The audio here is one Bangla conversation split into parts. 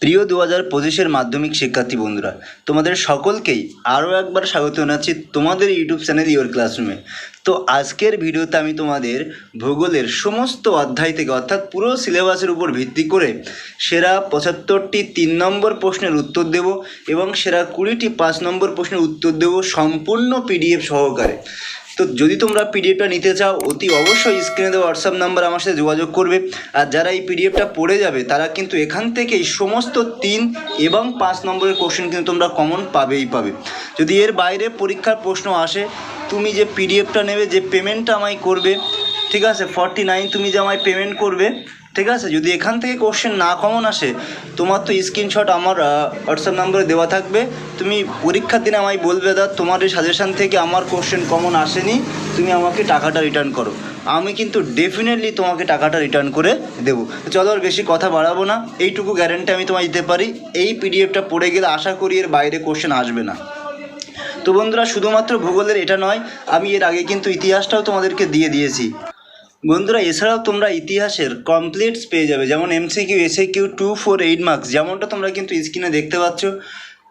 প্রিয় দু হাজার পঁচিশের মাধ্যমিক শিক্ষার্থী বন্ধুরা, তোমাদের সকলকেই আরও একবার স্বাগত জানাচ্ছি তোমাদের ইউটিউব চ্যানেল ইয়োর ক্লাসরুমে। তো আজকের ভিডিওতে আমি তোমাদের ভূগোলের সমস্ত অধ্যায় থেকে, অর্থাৎ পুরো সিলেবাসের উপর ভিত্তি করে সেরা পঁচাত্তরটি তিন নম্বর প্রশ্নের উত্তর দেব এবং সেরা কুড়িটি পাঁচ নম্বর প্রশ্নের উত্তর দেব সম্পূর্ণ পিডিএফ সহকারে। তো যদি তোমরা পিডিএফটা নিতে চাও, অতি অবশ্যই স্ক্রিনে দেওয়া হোয়াটসঅ্যাপ নাম্বার আমার সাথে যোগাযোগ করবে। আর যারা এই পিডিএফটা পড়ে যাবে, তারা কিন্তু এখান থেকেই সমস্ত তিন এবং পাঁচ নম্বরের কোশ্চেন কিন্তু তোমরা কমন পাবেই পাবে। যদি এর বাইরে পরীক্ষার প্রশ্ন আসে, তুমি যে পিডিএফটা নেবে, যে পেমেন্টটা আমায় করবে, ঠিক আছে ফর্টি নাইন তুমি যে আমায় পেমেন্ট করবে ঠিক আছে? যদি এখান থেকে কোশ্চেন না কমন আসে, তোমার তো স্ক্রিনশট আমার হোয়াটসঅ্যাপ নম্বরে দেওয়া থাকবে। তুমি পরীক্ষার দিনে আমায় বলবে, দাদা, তোমার এই সাজেশান থেকে আমার কোশ্চেন কমন আসেনি। তুমি আমাকে টাকাটা রিটার্ন করো। আমি কিন্তু ডেফিনেটলি তোমাকে টাকাটা রিটার্ন করে দেবো। চলো আর বেশি কথা বাড়াবো না। এইটুকু গ্যারেন্টি আমি তোমায় দিতে পারি। এই পিডিএফটা পড়ে গেলে আশা করি এর বাইরে কোশ্চেন আসবে না। তো বন্ধুরা, শুধুমাত্র ভূগোলের এটা নয়, আমি এর আগে কিন্তু ইতিহাসটাও তোমাদেরকে দিয়ে দিয়েছি। বন্ধুরা, এছাড়াও তোমরা ইতিহাসের কমপ্লিটস পেয়ে যাবে যেমন MCQ SA Q two four eight marks যেমনটা তোমরা কিন্তু স্ক্রিনে দেখতে পাচ্ছ।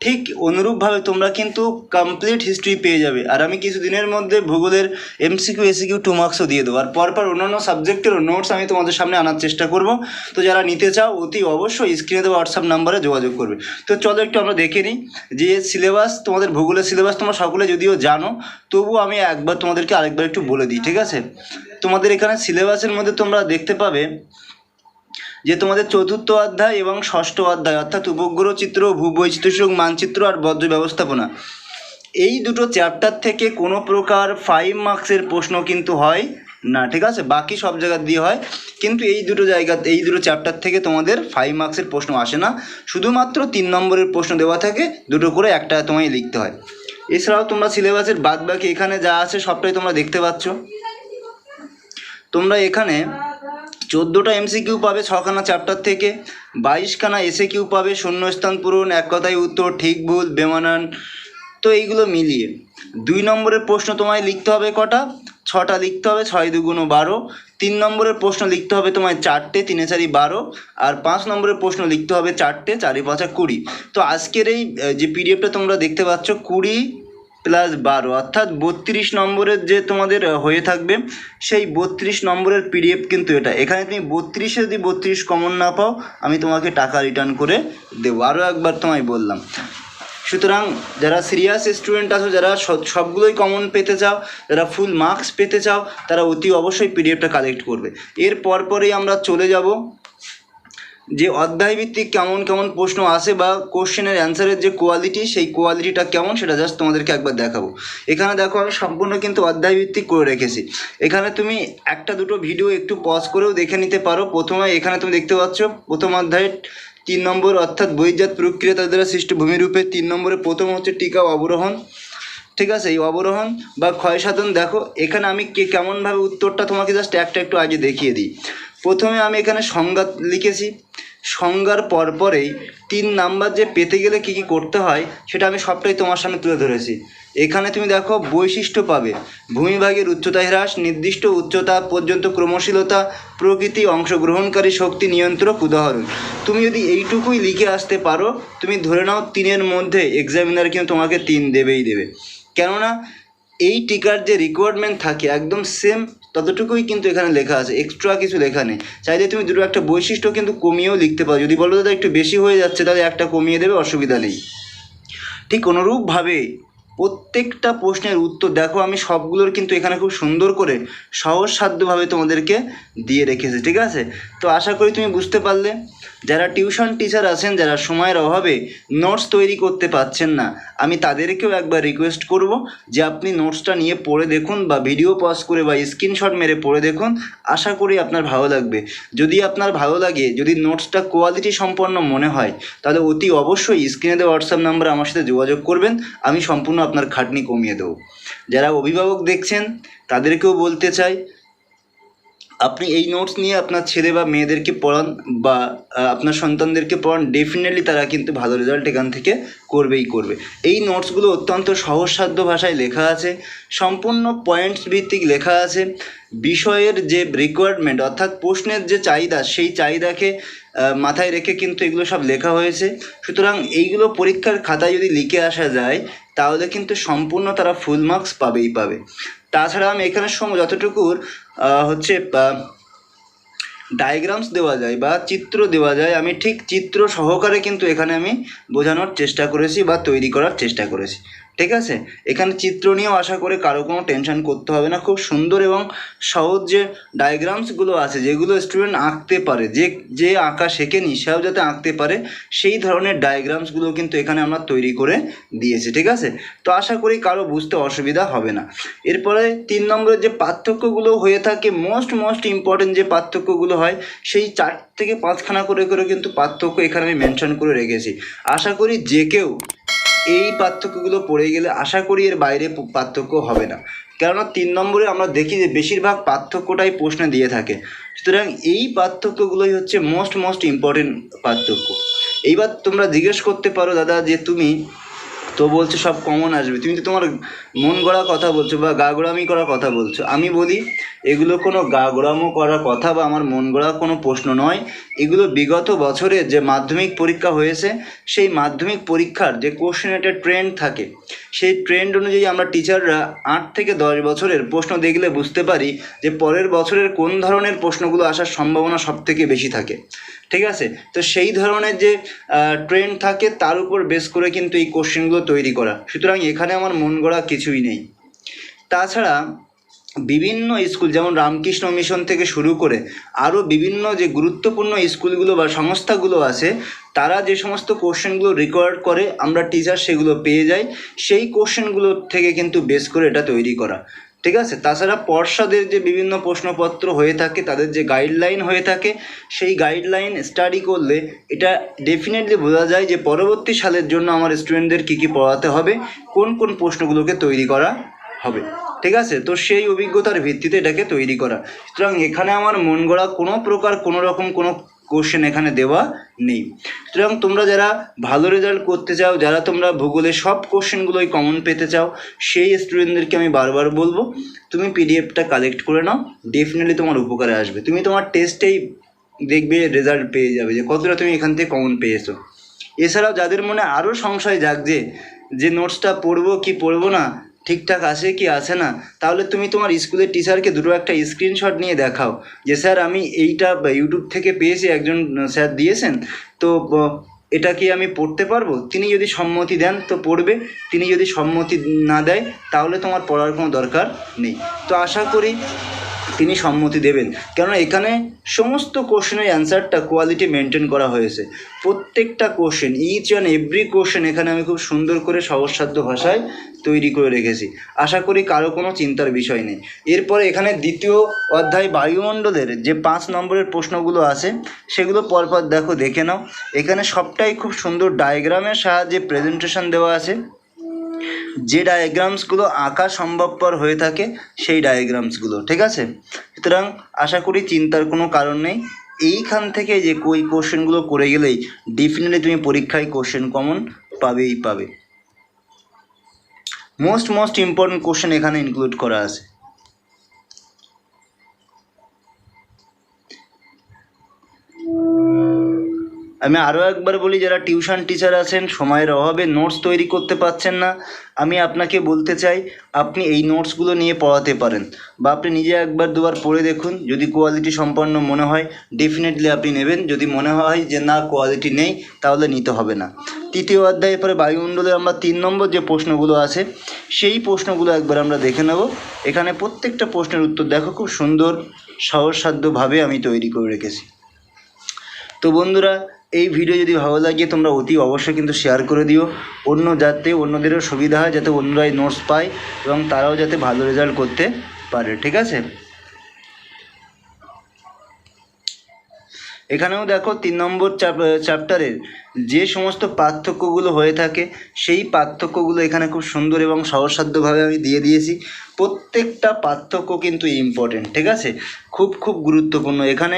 ঠিক অনুরূপভাবে তোমরা কিন্তু কমপ্লিট হিস্ট্রি পেয়ে যাবে। আর আমি কিছু দিনের মধ্যে ভূগোলের এমসিকিউ এসিকিউ টু মার্কসও দিয়ে দেবো। আর পরপর অন্যান্য সাবজেক্টেরও নোটস আমি তোমাদের সামনে আনার চেষ্টা করব। তো যারা নিতে চাও, অতি অবশ্যই স্ক্রিনে দেওয়া হোয়াটসঅ্যাপ নাম্বারে যোগাযোগ করবে। তো চলো একটু আমরা দেখে নিই যে সিলেবাস তোমাদের ভূগোলের সিলেবাস তোমরা সকলে যদিও জানো, তবুও আমি একবার তোমাদেরকে আরেকবার একটু বলে দিই, ঠিক আছে? তোমাদের এখানে সিলেবাসের মধ্যে তোমরা দেখতে পাবে যে তোমাদের চতুর্থ অধ্যায় এবং ষষ্ঠ অধ্যায়, অর্থাৎ উপগ্রহ চিত্র ভূবৈচিত্র্যসূচক মানচিত্র আর বজ্র ব্যবস্থাপনা। এই দুটো চ্যাপ্টার থেকে কোনো প্রকার ফাইভ মার্কসের প্রশ্ন কিন্তু হয় না, ঠিক আছে? বাকি সব জায়গা দিয়ে হয়। কিন্তু এই দুটো জায়গা, এই দুটো চ্যাপ্টার থেকে তোমাদের ফাইভ মার্কসের প্রশ্ন আসে না। শুধুমাত্র তিন নম্বরের প্রশ্ন দেওয়া থাকে, দুটো করে একটা তোমায় লিখতে হয়। এছাড়াও তোমরা সিলেবাসের বাদ বাকি এখানে যা আছে সবটাই তোমরা দেখতে পাচ্ছ। তোমরা এখানে চোদ্দোটা এমসিকিউ পাবে, ছখানা চ্যাপ্টার থেকে। বাইশখানা এসে কিউ পাবে, শূন্যস্থান পূরণ, এক কথায় উত্তর, ঠিক ভুল, বেমানান। তো এইগুলো মিলিয়ে। দুই নম্বরের প্রশ্ন তোমায় লিখতে হবে কটা? ছটা লিখতে হবে, ছয় দুগুণ বারো। তিন নম্বরের প্রশ্ন লিখতে হবে তোমায় চারটে, তিনে চারি বারো। আর পাঁচ নম্বরের প্রশ্ন লিখতে হবে চারটে, চারি পাঁচা কুড়ি। তো আজকের এই যে পিডিএফটা তোমরা দেখতে পাচ্ছ, কুড়ি প্লাস বারো। অর্থাৎ বত্রিশ নম্বরের যে তোমাদের হয়ে থাকবে, সেই বত্রিশ নম্বরের পিডিএফ কিন্তু এটা। এখানে তুমি বত্রিশে যদি বত্রিশ কমন না পাও, আমি তোমাকে টাকা রিটার্ন করে দেবো। আরও একবার তোমায় বললাম। সুতরাং যারা সিরিয়াস স্টুডেন্ট আছো, যারা সব- সবগুলোই কমন পেতে চাও, যারা ফুল মার্কস পেতে চাও, তারা অতি অবশ্যই পিডিএফটা কালেক্ট করবে। এর পরপরেই আমরা চলে যাব যে অধ্যায়ভিত্তিক কেমন কেমন প্রশ্ন আসে বা কোশ্চেনের অ্যান্সারের যে কোয়ালিটি, সেই কোয়ালিটিটা কেমন সেটা জাস্ট তোমাদেরকে একবার দেখাবো। এখানে দেখো, আমি সম্পূর্ণ কিন্তু অধ্যায়ভিত্তিক করে রেখেছি। এখানে তুমি একটা দুটো ভিডিও একটু পজ করেও দেখে নিতে পারো। প্রথমে এখানে তুমি দেখতে পাচ্ছ, প্রথম অধ্যায়ের তিন নম্বর অর্থাৎ বহির্জাত প্রক্রিয়া দ্বারা সৃষ্ট ভূমিরূপে, তিন নম্বরে প্রথম হচ্ছে টিকা অবরোহণ। ঠিক আছে? এই অবরোহণ বা ক্ষয় সাধন দেখো, এখানে আমি কে কেমনভাবে উত্তরটা তোমাকে জাস্ট একটা একটু আগে দেখিয়ে দিই। প্রথমে আমি এখানে সংজ্ঞা লিখেছি। সংজ্ঞার পরপরেই তিন নাম্বার যে পেতে গেলে কী কী করতে হয়, সেটা আমি সবটাই তোমার সামনে তুলে ধরেছি। এখানে তুমি দেখো বৈশিষ্ট্য পাবে। ভূমিভাগের উচ্চতা হ্রাস, নির্দিষ্ট উচ্চতা পর্যন্ত ক্রমশীলতা, প্রকৃতি অংশগ্রহণকারী শক্তি নিয়ন্ত্রক উদাহরণ। তুমি যদি এইটুকুই লিখে আসতে পারো, তুমি ধরে নাও তিনের মধ্যে এক্সামিনার কিন্তু তোমাকে তিন দেবেই দেবে। কেননা এই টিকার যে রিকোয়ারমেন্ট থাকে, একদম সেম ততটুকুই কিন্তু এখানে লেখা আছে। এক্সট্রা কিছু লেখা নেই। চাইলে তুমি দুটো একটা বৈশিষ্ট্য কিন্তু কমিয়েও লিখতে পারো। যদি বলো দাদা একটু বেশি হয়ে যাচ্ছে, তাহলে একটা কমিয়ে দেবে, অসুবিধা নেই। ঠিক অনুরূপভাবে প্রত্যেকটা প্রশ্নের উত্তর দেখো, আমি সবগুলোর কিন্তু এখানে খুব সুন্দর করে সহজসাধ্যভাবে তোমাদেরকে দিয়ে রেখেছি, ঠিক আছে? তো আশা করি তুমি বুঝতে পারলে। যারা টিউশন টিচার আছেন, যারা সময়ের অভাবে নোটস তৈরি করতে পারছেন না, আমি তাদেরকেও একবার রিকোয়েস্ট করব যে আপনি নোটসটা নিয়ে পড়ে দেখুন বা ভিডিও পজ করে বা স্ক্রিনশট মেরে পড়ে দেখুন। আশা করি আপনার ভালো লাগবে। যদি আপনার ভালো লাগে, যদি নোটসটা কোয়ালিটি সম্পন্ন মনে হয়, তাহলে অতি অবশ্যই স্ক্রিনে দেওয়া হোয়াটসঅ্যাপ নাম্বারে আমার সাথে যোগাযোগ করবেন। আমি সম্পূর্ণ আপনার খাটনি কমিয়ে দেবো। যারা অভিভাবক দেখছেন, তাদেরকেও বলতে চাই আপনি এই নোটস নিয়ে আপনার ছেলে বা মেয়েদেরকে পড়ান বা আপনার সন্তানদেরকে পড়ান ডেফিনেটলি তারা কিন্তু ভালো রেজাল্ট এখান থেকে করবেই করবে। এই নোটসগুলো অত্যন্ত সহজসাধ্য ভাষায় লেখা আছে, সম্পূর্ণ পয়েন্টস ভিত্তিক লেখা আছে। বিষয়ের যে রিকোয়ারমেন্ট অর্থাৎ প্রশ্নের যে চাহিদা, সেই চাহিদাকে মাথায় রেখে কিন্তু এগুলো সব লেখা হয়েছে। সুতরাং এইগুলো পরীক্ষার খাতায় যদি লিখে আসা যায়, তাহলে কিন্তু সম্পূর্ণ তারা ফুল মার্কস পাবেই পাবে। তাছাড়া আমি এখানে সম, যতটুকুর হচ্ছে ডায়াগ্রামস দেওয়া যায় বা চিত্র দেওয়া যায়। আমি ঠিক চিত্র সহকারে কিন্তু এখানে আমি বোঝানোর চেষ্টা করেছি বা তৈরি করার চেষ্টা করেছি। ঠিক আছে? এখানে চিত্র নিয়েও আশা করে কারও কোনো টেনশন করতে হবে না। খুব সুন্দর এবং সহজ যে ডায়াগ্রামসগুলো আছে, যেগুলো স্টুডেন্ট আঁকতে পারে, যে যে আঁকা শেখেনি সেও যাতে আঁকতে পারে, সেই ধরনের ডায়াগ্রামসগুলো কিন্তু এখানে আমরা তৈরি করে দিয়েছি, ঠিক আছে? তো আশা করি কারও বুঝতে অসুবিধা হবে না। এরপরে তিন নম্বরের যে পার্থক্যগুলো হয়ে থাকে মোস্ট মোস্ট ইম্পর্টেন্ট যে পার্থক্যগুলো হয়, সেই চার থেকে পাঁচখানা করে করে কিন্তু পার্থক্য এখানে আমি মেনশন করে রেখেছি। আশা করি যে কেউ এই পার্থক্যগুলো পড়ে গেলে আশা করি এর বাইরে পার্থক্য হবে না। কেননা তিন নম্বরে আমরা দেখি যে বেশিরভাগ পার্থক্যটাই প্রশ্নে দিয়ে থাকে। সুতরাং এই পার্থক্যগুলোই হচ্ছে মোস্ট মোস্ট ইম্পর্টেন্ট পার্থক্য। এইবার তোমরা জিজ্ঞেস করতে পারো, দাদা, যে তুমি তো বলছো সব কমন আসবে। তুমি তো তোমার মন গড়া কথা বলছো বা গা গোড়ামি করার কথা বলছো। আমি বলি, এগুলো কোনো গা গোড়ামো করার কথা বা আমার মন গড়া কোনো প্রশ্ন নয়। এগুলো বিগত বছরে যে মাধ্যমিক পরীক্ষা হয়েছে, সেই মাধ্যমিক পরীক্ষার যে কোশ্চেন একটা ট্রেন্ড থাকে, সেই ট্রেন্ড অনুযায়ী আমরা টিচাররা আট থেকে দশ বছরের প্রশ্ন দেখলে বুঝতে পারি যে পরের বছরের কোন ধরনের প্রশ্নগুলো আসার সম্ভাবনা সব থেকে বেশি থাকে। ঠিক আছে? তো সেই ধরনের যে ট্রেন্ড থাকে, তার উপর বেস করে কিন্তু এই কোশ্চেনগুলো তৈরি করা। সুতরাং এখানে আমার মন গড়া কিছুই নেই। তাছাড়া, বিভিন্ন স্কুল যেমন রামকৃষ্ণ মিশন থেকে শুরু করে আরও বিভিন্ন যে গুরুত্বপূর্ণ স্কুলগুলো বা সংস্থাগুলো আছে, তারা যে সমস্ত কোশ্চেনগুলো রেকর্ড করে, আমরা টিচার সেগুলো পেয়ে যাই। সেই কোশ্চেনগুলো থেকে কিন্তু বেস করে এটা তৈরি করা। ঠিক আছে? তাছাড়া পর্ষদের যে বিভিন্ন প্রশ্নপত্র হয়ে থাকে, তাদের যে গাইডলাইন হয়ে থাকে, সেই গাইডলাইন স্টাডি করলে এটা ডেফিনেটলি বোঝা যায় যে পরবর্তী সালের জন্য আমার স্টুডেন্টদের কী কী পড়াতে হবে, কোন কোন প্রশ্নগুলোকে তৈরি করা হবে। ঠিক আছে? তো সেই অভিজ্ঞতার ভিত্তিতে এটাকে তৈরি করা। সুতরাং এখানে আমার মন গড়া কোনো প্রকার কোনো রকম কোনো কোশ্চেন এখানে দেওয়া নেই। সুতরাং তোমরা যারা ভালো রেজাল্ট করতে চাও, যারা তোমরা ভূগোলে সব কোশ্চেনগুলোই কমন পেতে চাও, সেই স্টুডেন্টদেরকে আমি বারবার বলব, তুমি পিডিএফটা কালেক্ট করে নাও ডেফিনেটলি তোমার উপকারে আসবে। তুমি তোমার টেস্টেই দেখবে রেজাল্ট পেয়ে যাবে যে কতটা তুমি এখান থেকে কমন পেয়েছ। এছাড়াও যাদের মনে আরও সংশয় জাগছে যে নোটসটা পড়ব কি পড়ব না ঠিকঠাক আসে কি আসে না, তাহলে তুমি তোমার স্কুলের টিচারকে দুটো একটা স্ক্রিনশট নিয়ে দেখাও যে, স্যার, আমি এইটা ইউটিউব থেকে পেয়েছি, একজন স্যার দিয়েছেন, তো এটা কি আমি পড়তে পারব? তিনি যদি সম্মতি দেন, তো পড়বে, তিনি যদি সম্মতি না দেয়, তাহলে তোমার পড়ার কোনো দরকার নেই। তো আশা করি তিনি সম্মতি দেবেন। কেননা এখানে সমস্ত কোশ্চেনের অ্যান্সারটা কোয়ালিটি মেনটেন করা হয়েছে। প্রত্যেকটা question each and every question এখানে আমি খুব সুন্দর করে সহজসাধ্য ভাষায় তৈরি করে রেখেছি। আশা করি কারও কোনো চিন্তার বিষয় নেই। এরপরে এখানে দ্বিতীয় অধ্যায় বায়ুমণ্ডলের যে পাঁচ নম্বরের প্রশ্নগুলো আছে, সেগুলো পরপর দেখো, দেখে নাও। এখানে সবটাই খুব সুন্দর ডায়াগ্রামের সাহায্যে প্রেজেন্টেশন দেওয়া আছে। যে ডায়াগ্রামসগুলো আঁকা সম্ভবপর হয়ে থাকে, সেই ডায়াগ্রামসগুলো ঠিক আছে? সুতরাং আশা করি চিন্তার কোনো কারণ নেই। এইখান থেকে যে কই কোশ্চেনগুলো করে গেলেই ডেফিনেটলি তুমি পরীক্ষায় কোশ্চেন কমন পাবেই পাবে। মোস্ট মোস্ট ইম্পর্টেন্ট কোশ্চেন এখানে ইনক্লুড করা আছে। আমি আরও একবার বলি, যারা টিউশন টিচার আছেন, সময়ের অভাবে নোটস তৈরি করতে পারছেন না। আমি আপনাকে বলতে চাই, আপনি এই নোটসগুলো নিয়ে পড়াতে পারেন বা আপনি নিজে একবার দুবার পড়ে দেখুন, যদি কোয়ালিটি সম্পন্ন মনে হয় ডেফিনেটলি আপনি নেবেন। যদি মনে হয় যে না কোয়ালিটি নেই, তাহলে নিতে হবে না। তৃতীয় অধ্যায়ের পরে বায়ুমণ্ডলে আমরা তিন নম্বর যে প্রশ্নগুলো আছে, সেই প্রশ্নগুলো একবার আমরা দেখে নেব। এখানে প্রত্যেকটা প্রশ্নের উত্তর দেখো, খুব সুন্দর সহজসাধ্যভাবে আমি তৈরি করে রেখেছি। তো বন্ধুরা এই ভিডিও যদি ভালো লাগে, তোমরা অতি অবশ্যই কিন্তু শেয়ার করে দিও। অন্য যাতে অন্যদেরও সুবিধা হয়, যাতে অন্যরা এই নোটস পায় এবং তারাও যাতে ভালো রেজাল্ট করতে পারে, ঠিক আছে? এখানেও দেখো তিন নম্বর চ্যাপ্টারের যে সমস্ত পার্থক্যগুলো হয়ে থাকে, সেই পার্থক্যগুলো এখানে খুব সুন্দর এবং সহসাধ্যভাবে আমি দিয়ে দিয়েছি। প্রত্যেকটা পার্থক্য কিন্তু ইম্পর্টেন্ট ঠিক আছে? খুব খুব গুরুত্বপূর্ণ। এখানে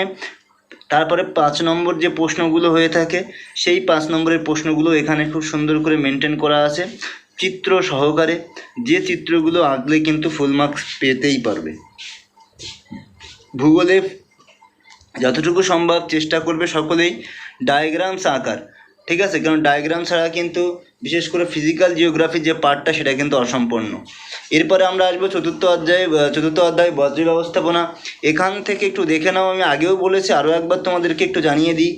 তারপরে পাঁচ নম্বর যে প্রশ্নগুলো হয়ে থাকে, সেই পাঁচ নম্বরের প্রশ্নগুলো এখানে খুব সুন্দর করে মেনটেন করা আছে। চিত্র সহকারে যে চিত্রগুলো আঁকলে কিন্তু ফুল মার্কস পেতেই পারবে। ভূগোলে যতটুকু সম্ভব চেষ্টা করবে সকলেই ডায়াগ্রামস আঁকার, ঠিক আছে? কারণ ডায়াগ্রাম ছাড়া কিন্তু বিশেষ করে ফিজিক্যাল জিওগ্রাফির যে পার্টটা সেটা কিন্তু অসম্পূর্ণ। এরপরে আমরা আসব চতুর্থ অধ্যায়ে চতুর্থ অধ্যায়, বজ্র ব্যবস্থাপনা। এখান থেকে একটু দেখে নাও, আমি আগেও বলেছি, আরও একবার তোমাদেরকে একটু জানিয়ে দিই।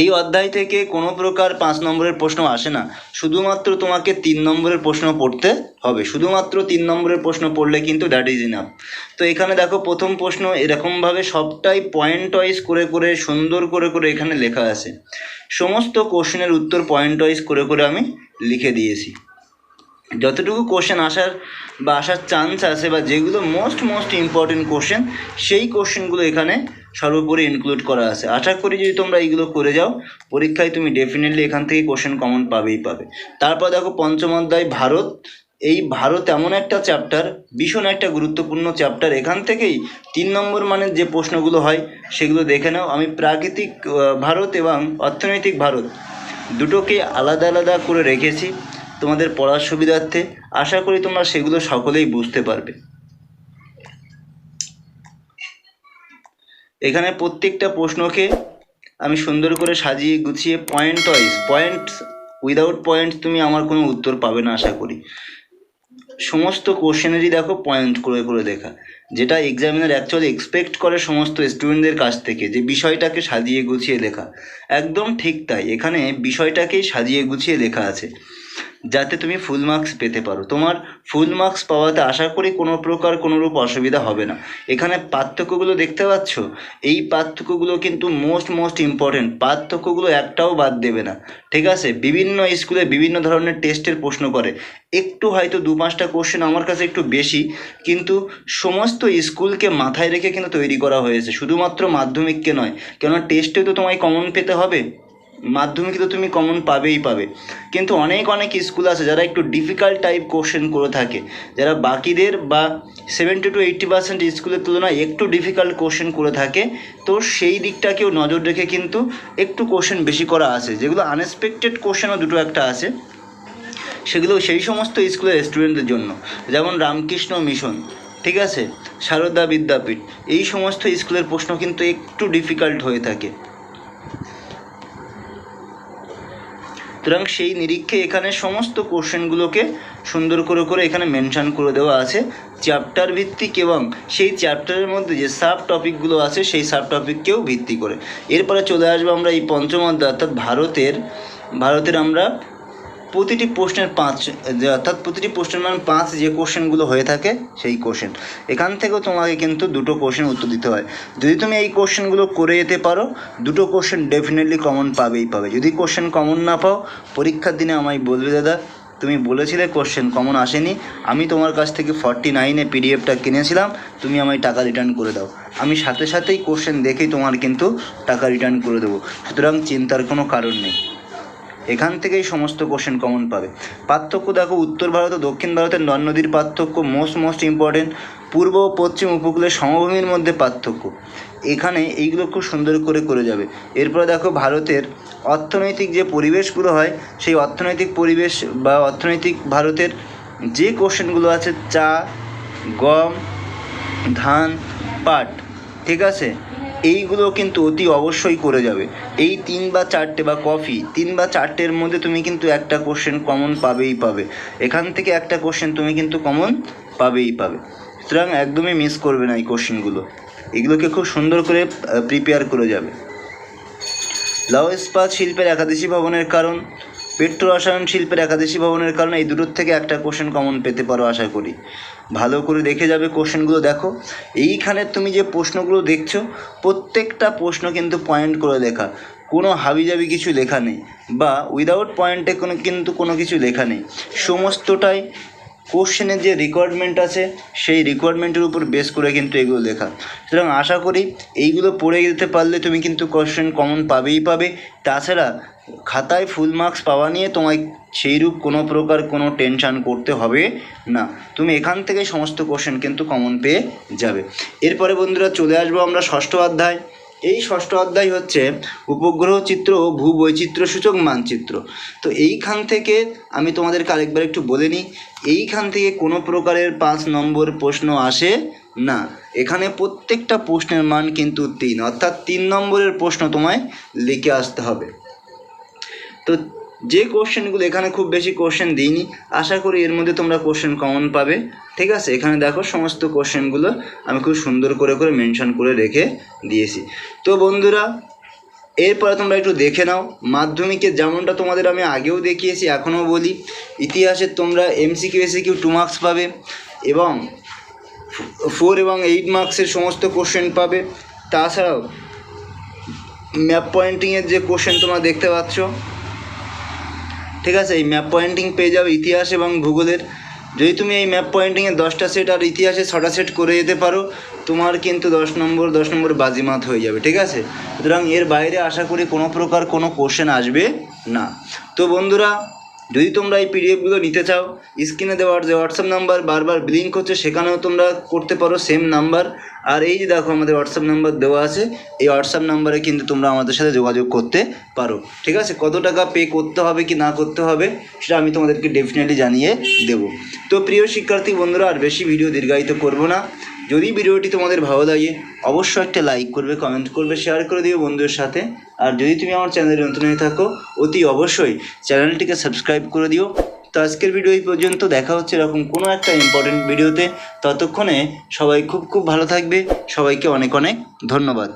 এই অধ্যায় থেকে কোনো প্রকার পাঁচ নম্বরের প্রশ্ন আসে না। শুধুমাত্র তোমাকে তিন নম্বরের প্রশ্ন পড়তে হবে। শুধুমাত্র তিন নম্বরের প্রশ্ন পড়লে কিন্তু দ্যাট ইজ ইনাফ তো এখানে দেখো, প্রথম প্রশ্ন, এরকমভাবে সবটাই পয়েন্ট ওয়াইজ করে করে, সুন্দর করে করে এখানে লেখা আছে। সমস্ত কোশ্চেনের উত্তর পয়েন্ট ওয়াইজ করে করে আমি লিখে দিয়েছি। যতটুকু কোশ্চেন আসার বা আসার চান্স আছে বা যেগুলো মোস্ট মোস্ট ইম্পর্টেন্ট কোশ্চেন সেই কোশ্চেনগুলো এখানে সর্বোপরি ইনক্লুড করা আছে। আশা করি যদি তোমরা এইগুলো করে যাও, পরীক্ষায় তুমি ডেফিনেটলি এখান থেকে কোশ্চেন কমন পাবেই পাবে। তারপর দেখো পঞ্চম অধ্যায়, ভারত। এই ভারত এমন একটা চ্যাপ্টার ভীষণ একটা গুরুত্বপূর্ণ চ্যাপ্টার এখান থেকেই তিন নম্বর মানের যে প্রশ্নগুলো হয়, সেগুলো দেখে নাও। আমি প্রাকৃতিক ভারত এবং অর্থনৈতিক ভারত দুটোকে আলাদা আলাদা করে রেখেছি। তোমাদের পড়ার সুবিধার্থে আশা করি তোমরা সেগুলো সকলেই বুঝতে পারবে। এখানে প্রত্যেকটা প্রশ্নকে আমি সুন্দর করে সাজিয়ে গুছিয়ে point wise point without point তুমি আমার কোনো উত্তর পাবে না আশা করি। সমস্ত কোশ্চেনেরই দেখো পয়েন্ট করে করে দেখা। যেটা এক্সামিনার অ্যাকচুয়ালি এক্সপেক্ট করে সমস্ত স্টুডেন্টদের কাছ থেকে যে বিষয়টাকে সাজিয়ে গুছিয়ে লেখা। একদম ঠিক তাই, এখানে বিষয়টাকেই সাজিয়ে গুছিয়ে লেখা আছে। যাতে তুমি ফুল মার্কস পেতে পারো। তোমার ফুল মার্কস পাওয়াতে আশা করি কোনো প্রকার কোনোরূপ অসুবিধা হবে না। এখানে পার্থক্যগুলো দেখতে পাচ্ছ? এই পার্থক্যগুলো কিন্তু মোস্ট মোস্ট ইম্পর্টেন্ট পার্থক্যগুলো একটাও বাদ দেবে না। ঠিক আছে? বিভিন্ন স্কুলে বিভিন্ন ধরনের টেস্টের প্রশ্ন করে। একটু হয়তো দু পাঁচটা কোশ্চেন আমার কাছে একটু বেশি, কিন্তু সমস্ত স্কুলকে মাথায় রেখে কিন্তু তৈরি করা হয়েছে। শুধুমাত্র মাধ্যমিককে নয়, কেননা টেস্টে তো তোমায় কমন পেতে হবে। মাধ্যমিকে তো তুমি কমন পাবেই পাবে। কিন্তু অনেক অনেক স্কুল আছে যারা একটু ডিফিকাল্ট টাইপ কোশ্চেন করে থাকে। যারা বাকিদের বা সেভেন্টি টু এইট্টি পার্সেন্ট স্কুলের তুলনায় একটু ডিফিকাল্ট কোশ্চেন করে থাকে, তো সেই দিকটাকেও নজর রেখে কিন্তু একটু কোশ্চেন বেশি করা আছে। যেগুলো আনএক্সপেক্টেড কোশ্চেনও দুটো একটা আছে। সেগুলো সেই সমস্ত স্কুলের স্টুডেন্টদের জন্য। যেমন রামকৃষ্ণ মিশন, ঠিক আছে? সারদা বিদ্যাপীঠ, এই সমস্ত স্কুলের প্রশ্ন কিন্তু একটু ডিফিকাল্ট হয়ে থাকে। সুতরাং সেই নিরীক্ষে এখানে সমস্ত কোশ্চেনগুলোকে সুন্দর করে করে এখানে মেনশান করে দেওয়া আছে। চ্যাপ্টার ভিত্তিক এবং সেই চ্যাপ্টারের মধ্যে যে সাব টপিকগুলো আছে, সেই সাব টপিককেও ভিত্তি করে। এরপরে চলে আসব আমরা এই পঞ্চম অধ্যায়, অর্থাৎ ভারতের ভারতের আমরা প্রতিটি প্রশ্নের পাঁচ অর্থাৎ প্রতিটি প্রশ্নের মান পাঁচ যে কোশ্চেনগুলো হয়ে থাকে, সেই কোশ্চেন এখান থেকেও তোমাকে কিন্তু দুটো কোশ্চেন উত্তর দিতে হয়। যদি তুমি এই কোশ্চেনগুলো করে যেতে পারো, দুটো কোশ্চেন ডেফিনেটলি কমন পাবেই পাবে। যদি কোশ্চেন কমন না পাও, পরীক্ষার দিনে আমায় বলবে, দাদা, তুমি বলেছিলে কোশ্চেন কমন আসেনি। আমি তোমার কাছ থেকে ফর্টি নাইনে পিডিএফটা কিনেছিলাম, তুমি আমায় টাকা রিটার্ন করে দাও। আমি সাথে সাথেই কোশ্চেন দেখেই তোমার কিন্তু টাকা রিটার্ন করে দেবো। সুতরাং চিন্তার কোনো কারণ নেই। এখান থেকেই সমস্ত কোশ্চেন কমন পাবে। পার্থক্য দেখো, উত্তর ভারত ও দক্ষিণ ভারতের নদ নদীর পার্থক্য মোস্ট মোস্ট ইম্পর্টেন্ট পূর্ব ও পশ্চিম উপকূলের সমভূমির মধ্যে পার্থক্য। এখানে এইগুলো খুব সুন্দর করে করে যাবে। এরপরে দেখো, ভারতের অর্থনৈতিক যে পরিবেশগুলো হয়, সেই অর্থনৈতিক পরিবেশ বা অর্থনৈতিক ভারতের যে কোশ্চেনগুলো আছে, চা, গম, ধান, পাট, ঠিক আছে? এইগুলো কিন্তু অতি অবশ্যই করে যাবে। এই তিন বা চারটে বা কফি, তিন বা চারটের মধ্যে তুমি কিন্তু একটা কোশ্চেন কমন পাবেই পাবে। এখান থেকে একটা কোশ্চেন তুমি কিন্তু কমন পাবেই পাবে। সুতরাং একদমই মিস করবে না এই কোশ্চেনগুলো এগুলোকে খুব সুন্দর করে প্রিপেয়ার করে যাবে। লৌহ ইস্পাত শিল্পের একাদশী ভবনের কারণ পেট্রো রসায়ন শিল্পের একাদশী ভবনের কারণে এই দুটোর থেকে একটা কোশ্চেন কমন পেতে পারো আশা করি। ভালো করে দেখে যাবে কোশ্চেনগুলো দেখো। এইখানে তুমি যে প্রশ্নগুলো দেখছ, প্রত্যেকটা প্রশ্ন কিন্তু পয়েন্ট করে লেখা। কোনো হাবিজাবি কিছু লেখা নেই বা উইদাউট পয়েন্টে কোনো কিন্তু কোনো কিছু লেখা নেই। সমস্তটাই কোশ্চেনের যে রিকোয়ারমেন্ট আছে, সেই রিকোয়ারমেন্টের উপর বেস করে কিন্তু এগুলো লেখা। সুতরাং আশা করি এইগুলো পড়ে যেতে পারলে তুমি কিন্তু কোশ্চেন কমন পাবেই পাবে। তাছাড়া খাতায় ফুল মার্কস পাওয়া নিয়ে তোমায় সেইরূপ কোনো প্রকার কোনো টেনশান করতে হবে না। তুমি এখান থেকে সমস্ত কোশ্চেন কিন্তু কমন পেয়ে যাবে। এরপরে বন্ধুরা চলে আসব আমরা ষষ্ঠ অধ্যায়। এই ষষ্ঠ অধ্যায় হচ্ছে উপগ্রহ চিত্র ও ভূবৈচিত্র্য সূচক মানচিত্র। তো এইখান থেকে আমি তোমাদেরকে আরেকবার একটু বলে নিই, এইখান থেকে কোনো প্রকারের পাঁচ নম্বর প্রশ্ন আসে না। এখানে প্রত্যেকটা প্রশ্নের মান কিন্তু তিন, অর্থাৎ তিন নম্বরের প্রশ্ন তোমায় লিখে আসতে হবে। তো যে কোশ্চেনগুলো এখানে খুব বেশি কোশ্চেন দিইনি, আশা করি এর মধ্যে তোমরা কোশ্চেন কমন পাবে। ঠিক আছে? এখানে দেখো সমস্ত কোশ্চেনগুলো আমি খুব সুন্দর করে করে মেনশন করে রেখে দিয়েছি। তো বন্ধুরা, এরপরে তোমরা একটু দেখে নাও। মাধ্যমিকে যেমনটা তোমাদের আমি আগেও দেখিয়েছি, এখনও বলি। ইতিহাসে তোমরা এমসিকিউ এসিকিউ টু মার্কস পাবে এবং ফোর এবং এইট মার্কসের সমস্ত কোশ্চেন পাবে। তাছাড়াও ম্যাপ পয়েন্টিংয়ের যে কোশ্চেন তোমরা দেখতে পাচ্ছ ঠিক আছে, এই ম্যাপ পয়েন্টিং পেয়ে যাবে ইতিহাস এবং ভূগোলের। যদি তুমি এই ম্যাপ পয়েন্টিংয়ে দশটা সেট আর ইতিহাসে ছটা সেট করে যেতে পারো, তোমার কিন্তু দশ নম্বর দশ নম্বর বাজিমাত হয়ে যাবে, ঠিক আছে? সুতরাং এর বাইরে আশা করি কোনো প্রকার কোনো কোশ্চেন আসবে না। তো বন্ধুরা যদি তোমরা এই পিডিএফগুলো নিতে চাও স্ক্রিনে দেওয়ার যে হোয়াটসঅ্যাপ নাম্বার বারবার ব্লিঙ্ক হচ্ছে, সেখানেও তোমরা করতে পারো সেম নাম্বার আর এই যে দেখো আমাদের হোয়াটসঅ্যাপ নাম্বার দেওয়া আছে, এই হোয়াটসঅ্যাপ নাম্বারে কিন্তু তোমরা আমাদের সাথে যোগাযোগ করতে পারো। ঠিক আছে? কত টাকা পে করতে হবে কি না করতে হবে, সেটা আমি তোমাদেরকে ডেফিনেটলি জানিয়ে দেবো। তো প্রিয় শিক্ষার্থী বন্ধুরা, আর বেশি ভিডিও দীর্ঘায়িত করব না। যদি ভিডিওটি তোমাদের ভালো লাগে, অবশ্যই একটা লাইক করবে কমেন্ট করবে শেয়ার করে দিও বন্ধুদের সাথে। আর যদি তুমি আমার চ্যানেলে নতুন হয়ে থাকো, অতি অবশ্যই চ্যানেলটিকে সাবস্ক্রাইব করে দিও। তো আজকের ভিডিও এই পর্যন্ত, দেখা হচ্ছে এরকম কোনো একটা ইম্পর্টেন্ট ভিডিওতে ততক্ষণে সবাই খুব খুব ভালো থাকবে। সবাইকে অনেক অনেক ধন্যবাদ।